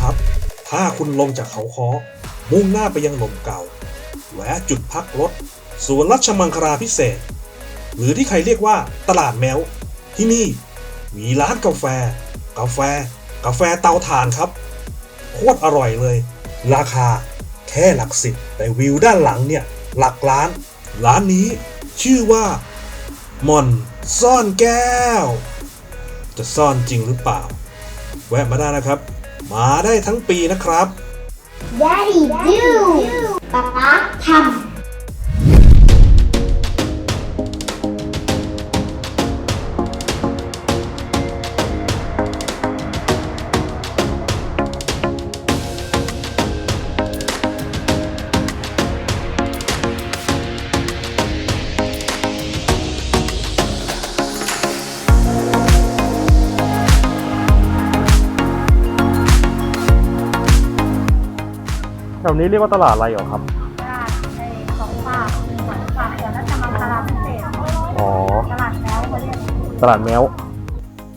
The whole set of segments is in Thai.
ครับถ้าคุณลงจากเขาคอมุ่งหน้าไปยังลมเก่า แวะจุดพักรถสวนรัชมังคลาพิเศษ หรือที่ใครเรียกว่าตลาดแมว ที่นี่ มีร้านกาแฟ กาแฟ กาแฟเตาถ่านครับ โคตรอร่อยเลย ราคาแค่หลักสิบ แต่วิวด้านหลังเนี่ย หลักล้าน ร้านนี้ชื่อว่าม่อนซ่อนแก้ว จะซ่อนจริงหรือเปล่า แวะมาได้นะครับ มาได้ทั้งปีนะครับ Daddy do ป๊าป๊าทำ ถวนี้เรียกว่าตลาดอะไรเหรอครับตลาดไอ้ของฝากของฝากแต่ละจะมังคลาพิเศษอ๋อ ตลาดแล้วเขาเรียกตลาดแมว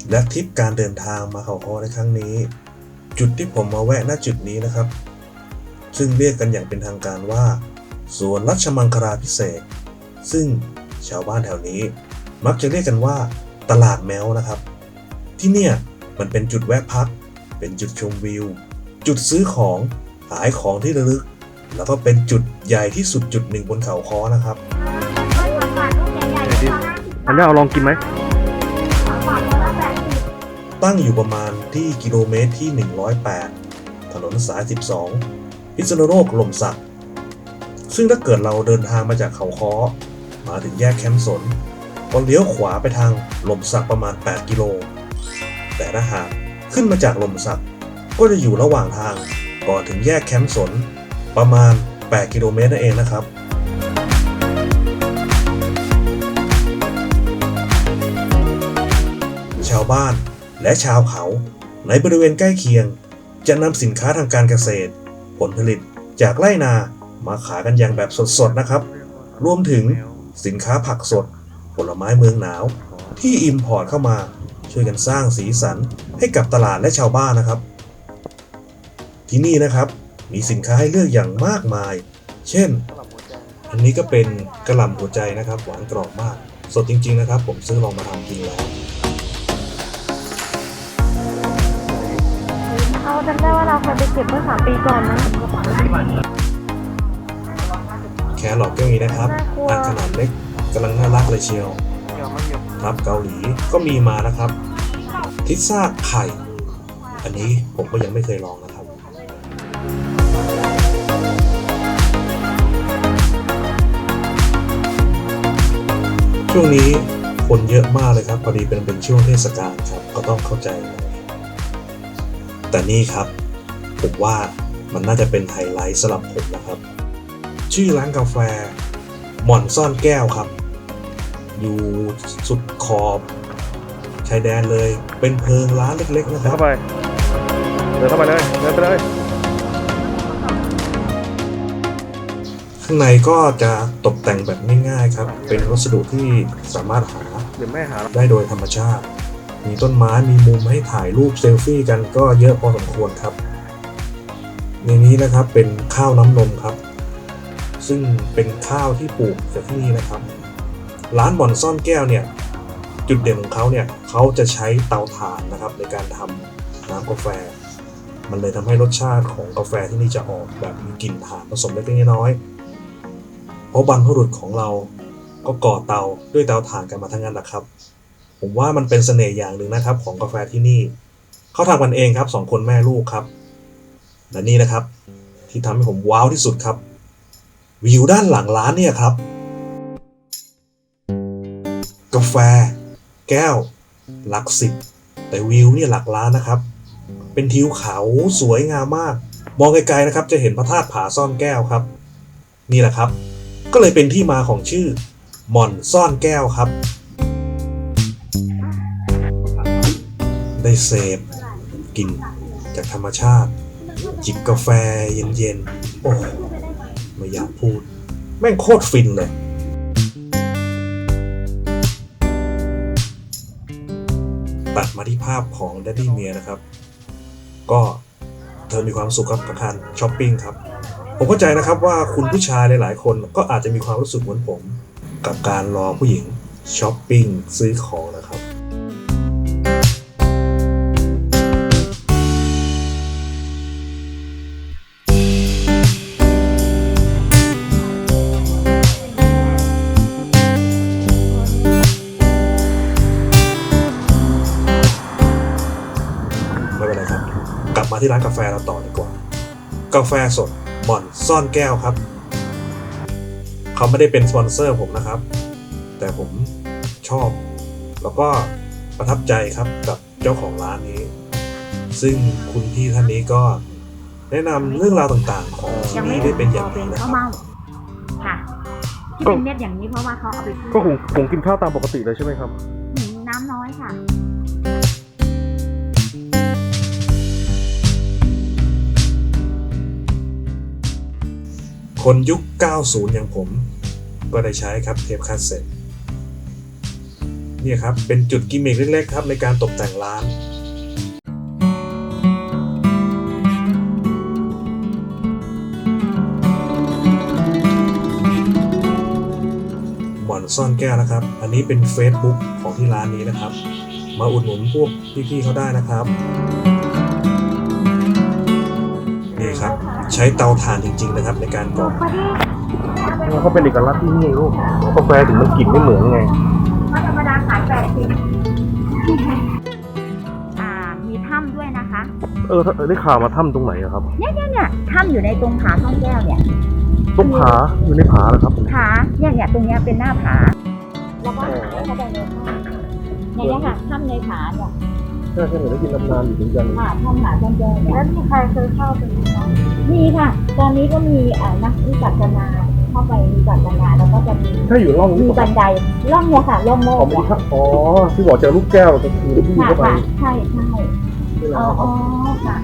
และทริปการเดินทางมาเขาคอในครั้งนี้ จุดที่ผมมาแวะณจุดนี้นะครับ ซึ่งเรียกกันอย่างเป็นทางการว่า สวนรัชมังคลาพิเศษ ซึ่งชาวบ้านแถวนี้ มักจะเรียกกันว่า ตลาดแมวนะครับ ที่เนี่ยมันเป็นจุดแวะพัก เป็นจุดชมวิว จุดซื้อของ ขายของที่ระลึก แล้วก็เป็นจุดใหญ่ที่สุดจุดหนึ่งบนเขาคอนะครับของฝากลูกใหญ่ๆไหนดิก็ห้าสิบอันนี้เอาลองกินไหมของฝากตัวละแปดสิบตั้งอยู่ประมาณที่กิโลเมตรที่ 108 ถนนสาย 12 พิษณุโลกลมสัก ซึ่งถ้าเกิดเราเดินทางมาจากเขาค้อ มาถึงแยกแคมป์สนก็เลี้ยวขวาไปทางลมสักประมาณ 8 กิโล แต่ถ้าหากขึ้นมาจากลมสักก็จะอยู่ระหว่างทาง ก่อถึงแยกแคมป์สน ประมาณ 8 กิโลเมตรนั่นเองนะครับชาวบ้านและชาวเขาในบริเวณใกล้เคียง จะนำสินค้าทางการเกษตร ผลผลิตจากไร่นามาขายกันอย่างแบบสดๆนะครับ รวมถึงสินค้าผักสด ผลไม้เมืองหนาว ที่อิมพอร์ตเข้ามา ช่วยกันสร้างสีสันให้กับตลาดและชาวบ้านนะครับ ที่นี่นะครับ มีสินค้าให้เลือกอย่างมากมาย เช่น อันนี้ก็เป็นกระหล่ำหัวใจนะครับ หวานกรอบมาก สดจริง ๆ นะครับ ผมซื้อลองมาทำกินแล้วเขาจำได้ว่าเราเคยไปเก็บเมื่อสามปีก่อนนะแครอทก็มีนะครับน่ากลัวอันขนาดเล็กกำลังน่ารักเลยเชียวครับเกาหลีก็มีมานะครับ พิซซ่าไข่ อันนี้ผมก็ยังไม่เคยลองนะ ช่วงนี้คนเยอะมากเลยครับพอดีเป็นเป็นช่วงเทศกาลครับก็ต้องเข้าใจหน่อยแต่นี่ครับผมว่ามันน่าจะเป็นไฮไลท์สำหรับผมนะครับ ชื่อร้านกาแฟหม่อนซ่อนแก้วครับ อยู่สุดขอบชายแดนเลย เป็นเพิงร้านเล็กๆนะครับเข้าไปเดินเข้าไปเลยเดินไปเลย ข้างในก็จะตกแต่งแบบง่ายๆครับ เป็นวัสดุที่สามารถหาเดี๋ยวแม่หาได้โดยธรรมชาติ มีต้นไม้มีมุมให้ถ่ายรูปเซลฟี่กันก็เยอะพอสมควรครับ ในนี้นะครับเป็นข้าวน้ำนมครับ ซึ่งเป็นข้าวที่ปลูกจากที่นี่นะครับ ร้านบ่อนซ่อนแก้วเนี่ยจุดเด่นของเขาเนี่ยเขาจะใช้เตาถ่านนะครับในการทำน้ำกาแฟ มันเลยทำให้รสชาติของกาแฟที่นี่จะออกแบบมีกลิ่นถ่านผสมเล็กๆน้อยๆ เพราะบรรพบุรุษของเราก็ก่อเตาด้วยเตาถ่านกันมาทั้งนั้นแหละครับ ผมว่ามันเป็นเสน่ห์อย่างหนึ่งนะครับ ของกาแฟที่นี่ เขาทำกันเองครับสองคนแม่ลูกครับ และนี่นะครับ ที่ทำให้ผมว้าวที่สุดครับ วิวด้านหลังร้านเนี่ยครับ กาแฟ แก้ว หลักสิบ แต่วิวเนี่ยหลักล้านนะครับ เป็นทิวเขาสวยงามมาก มองไกลๆนะครับ จะเห็นพระธาตุผาซ่อนแก้วครับ นี่แหละครับ ก็เลยเป็นที่มาของชื่อหม่อนซ่อนแก้วครับ ได้เสพกลิ่นจากธรรมชาติ จิบกาแฟเย็นๆ โอ้ไม่อยากพูด แม่งโคตรฟินเลยตัดมาที่ภาพของ d ดดดี้เมียนะครับ ก็เธอมีความสุขกับการช้อปปิ้งครับ ผมเข้าใจนะครับว่าคุณผู้ชายหลาย ๆ คนก็อาจจะมีความรู้สึกเหมือนผม กับการรอผู้หญิงช้อปปิ้งซื้อของนะครับไม่เป็นไรครับ กลับมาที่ร้านกาแฟเราต่อดีกว่า กาแฟสด หม่อนซ่อนแก้วครับ เขาไม่ได้เป็นสปอนเซอร์ผมนะครับ แต่ผมชอบ แล้วก็ประทับใจครับกับเจ้าของร้านนี้ ซึ่งคุณพี่ท่านนี้ก็แนะนำเรื่องราวต่างๆ ของที่ยังไม่นี่ได้เป็นอย่างเป็ดีนนะคข้ารัวบเม่าค่ะที่เป็นเม็ดอย่างนี้เพราะว่าเขาเอาไปคั่วก็หุงหุงกินข้าวตามปกติเลยใช่ไหมครับหุงน้ำน้อยค่ะ คนยุค 90 อย่างผม ก็ได้ใช้ครับเทปคาสเซ็ตเนี่ยครับ เป็นจุดกิมมิคเล็กๆครับในการตกแต่งร้านหมอนซ่อนแก้วนะครับ อันนี้เป็น Facebook ของที่ร้านนี้นะครับ มาอุดหนุนพวกพี่ๆเขาได้นะครับ ใช้เตาถ่านจริง ๆ นะครับ ในการก่อพอดีมันก็เป็นเอกลักษณ์ที่นี่ลูกกาแฟถึงมันกลิ่นไม่เหมือนไงเพราะธรรมดาขายแปดสิบอ่ามีถ้ำด้วยนะคะ เออถ้าได้ข่าวมาถ้ำตรงไหนอะครับ เนี่ยเนี่ยเนี่ยถ้ำอยู่ในตรงผาท่องแก้วเนี่ยต้นผาอยู่ในผาเหรอครับผาเนี่ยเนี่ยตรงเนี้ยเป็นหน้าผา แล้วก็หาเข้าไปในถ้ำเนี่ยเนี่ยค่ะถ้ำในผาเนี่ยใช่ใช่เหนได้ยินตำนานอยู่เหมือนกันค่ะถ้ำผาท่องแก้วเนี่ยแล้วมีใครเคยเข้าไปไหมมีค่ะ ตอนนี้ก็มีอ่านักวิจักนาเข้าไปวิจักนาแล้วก็จะมีถ้าอยู่ร่องมีบันไดล่องเนี่ยค่ะล่องโลอ๋อกมีครับอ๋อที่บอกเจอลูกแก้วจะคือที่ค่เข้าไปใช่ใช่และอ๋อค่ะ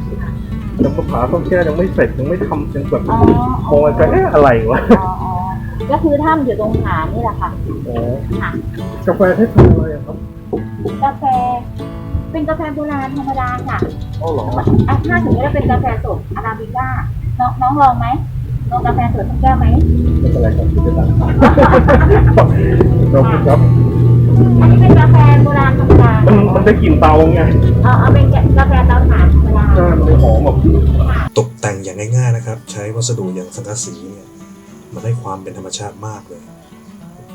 แต่ผาต้นแก้ยังไม่เสร็จยังไม่ทำยังแบบมองไปเอ๊ะอะไรวะก็คือถ้ำอยู่ตรงผานี่แหละค่ะกาแฟให้ทำอะไรครับกาแฟ เป็นกาแฟโบราณธรรมดาค่ะอ๋อเหรออะถ้าถึงจะเป็นกาแฟสดอาราบิก้าน้องน้องลองไหมลองกาแฟสดทั้งแก้วไหมไม่เป็นไรครับที่จะตัดเราครับอันนี้เป็นกาแฟโบราณธรรมดามันมันได้กลิ่นเตาไงเอาเอาเป็นกาแฟเตาถ่านธรรมดาใช่มันเลยหอมแบบตกแต่งอย่างง่ายๆนะครับ ใช้วัสดุอย่างสังกะสีเนี่ยมันได้ความเป็นธรรมชาติมากเลย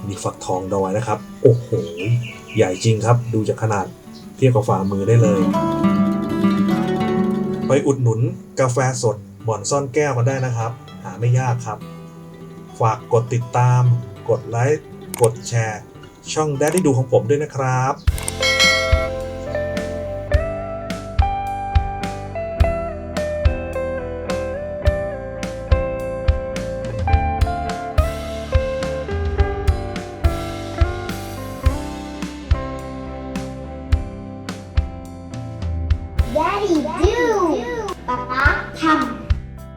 มีฝักทองดอยนะครับ โอ้โห ใหญ่จริงครับ ดูจากขนาด เทียบกับฝ่ามือได้เลย ไปอุดหนุนกาแฟสดบ่อนซ่อนแก้วกันได้นะครับ หาไม่ยากครับ ฝากกดติดตาม กดไลค์ กดแชร์ ช่องแดดที่ดูของผมด้วยนะครับ